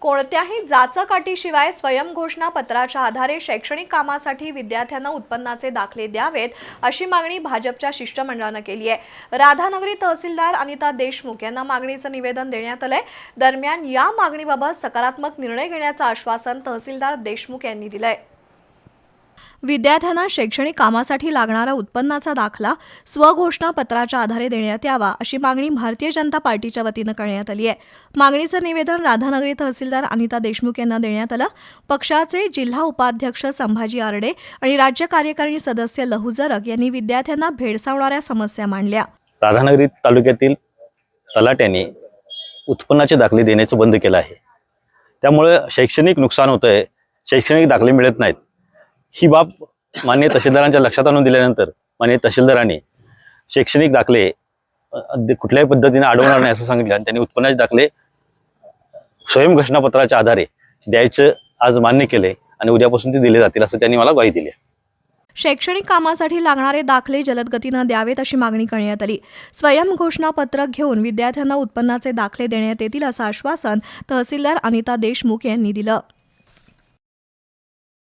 कोणत्याही जाचकाटीशिवाय स्वयंघोषणा पत्राच्या आधारे शैक्षणिक कामासाठी विद्यार्थ्यांना उत्पन्नाचे दाखले द्यावेत अशी मागणी भाजपच्या शिष्टमंडळानं केली आहे. राधानगरी तहसीलदार अनिता देशमुख यांना मागणीचं निवेदन देण्यात आलंय. दरम्यान या मागणीबाबत सकारात्मक निर्णय घेण्याचं आश्वासन तहसीलदार देशमुख यांनी दिलंय. विद्यार्थ्यांना शैक्षणिक कामासाठी लागणारा उत्पन्नाचा दाखला स्वघोषणापत्राच्या आधारे देण्यात यावा अशी मागणी भारतीय जनता पार्टीच्या वतीनं करण्यात आली आहे. मागणीचं निवेदन राधानगरी तहसीलदार अनिता देशमुख यांना देण्यात आलं. पक्षाचे जिल्हा उपाध्यक्ष संभाजी आरडे आणि राज्य कार्यकारिणी सदस्य लहू जरग यांनी विद्यार्थ्यांना भेडसावणाऱ्या समस्या मांडल्या. राधानगरी तालुक्यातील तलाट्याने उत्पन्नाचे दाखले देण्याचं बंद केलं आहे. त्यामुळे शैक्षणिक नुकसान होतं आहे शैक्षणिक दाखले मिळत नाहीत. ही बाब मान्य तहसीलदारांच्या लक्षात आणून दिल्यानंतर मान्य तहसीलदारांनी शैक्षणिक दाखले कुठल्याही पद्धतीने अडवणार नाही असं सांगितलं आणि त्यांनी उत्पन्नाचे दाखले स्वयंघोषणापत्राच्या आधारे द्यायचं आज मान्य केले आणि उद्यापासून ते दिले जातील असं त्यांनी मला ग्वाही दिली शैक्षणिक कामासाठी लागणारे दाखले जलद गतीनं द्यावेत अशी मागणी करण्यात आली. स्वयं घोषणापत्र घेऊन विद्यार्थ्यांना उत्पन्नाचे दाखले देण्यात येतील असं आश्वासन तहसीलदार अनिता देशमुख यांनी दिलं.